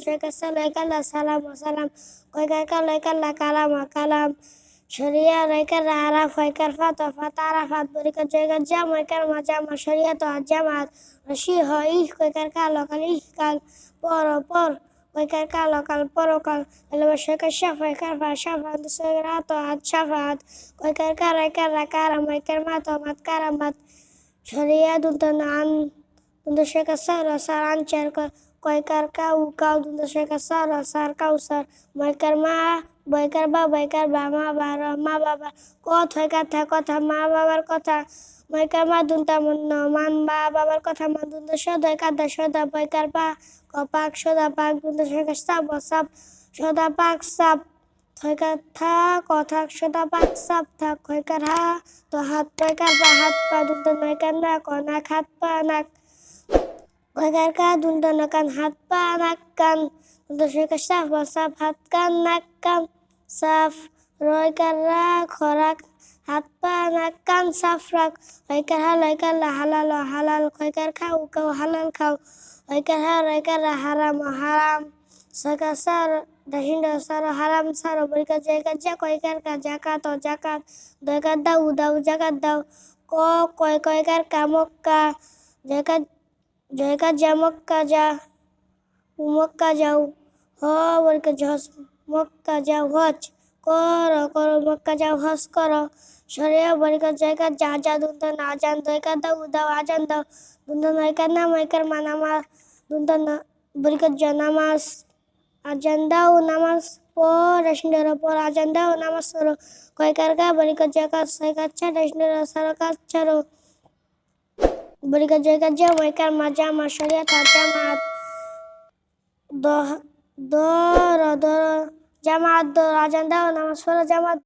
শেখা সালাইকাল্লা সালাম সালাম কয়কার কালাইকাল্লা কালাম ও কালাম শরিয়া রাইকার আরাফ হয়কার ফাত ফাত আরাফাত বরিকার জয়কার জাম হয়কার মা জামা শরিয়া তো জামাত রশি হয় ইহ কয়কার কাল কাল কাল পর পর কয়কার কাল কাল পরকাল এলবা শেখা শাফা কারফা শাফা দুসরা রাত হাত শাফাত কয়কার কারাইকার কারাম হয়কার মাত মাত কারামাত শরিয়া দুন্তন দুন্ত শেখা সার সার আনচার কয়কার কাউ কাউ দুন্ত শেখা সার সার কাউসার ময়কার মা বয়কার বা বয়কার বা, মা বার মা বাবা কত হয়কার থা কথা, মা বাবার কথা। ময়কার মা দুন্তা মন্ন, মান বা বাবার কথা মা দুন্ত সদয়, কাদা সদা। বয়কার পা কপাক সদা, পাক দুন্ত শেখা সাপ সাপ সদা, পাক সাপ। থয়কার থা কথা সদা, পাক সাপ থাক। কয়কার হা, তো হাত কয়কার বা, হাত পা দুন্ত নয়কার না কনাক হাত পা নাক। কা দুন্ত নাকান হাত পা নাক কান দুন্ত শেখা সাপ বা সাপ হাত কান নাক কান সাফ রয়কার রা খরাক হাত পা নাক কান সাফ রাখ হয়কার হা লয়কার লা হালাল হালাল কয়কার খাও কাও হালাল খাও হয়কার হা রয়কার রা হারাম হারাম সয়কার সার দাহিন্দ সার হারাম সার বরিকার জায়গা যা কয়কার কা জাকাত ও জাকাত দাও দাও জাকাত দাও ক কয় কয়কার কামক্কা জাকাত জয়কার জামক্কা যা মক্কা যাও হ বরিকার জহস মক্কা যাও হজ কর কর মক্কা যাও হজ কর। সরিয়া বরিকার জায়গা যা যা, দুন্ত, না আজান দয়কার দাও দাও, আজান দাও। দুন্ত নয়কার নাম ওইকার মা নামাজ দুন্ত বরিকার যা নামাজ, আজান দাও, নামাজ পর রেশনের পর আজান দাও, নামাজ সরো। কয়কার গা বরিকার জায়গা সয়কার ছা রেশনের সারো কাজ ছাড়ো বরিকার জায়গা যা ওইকার মা জামা সরিয়া তার জামাত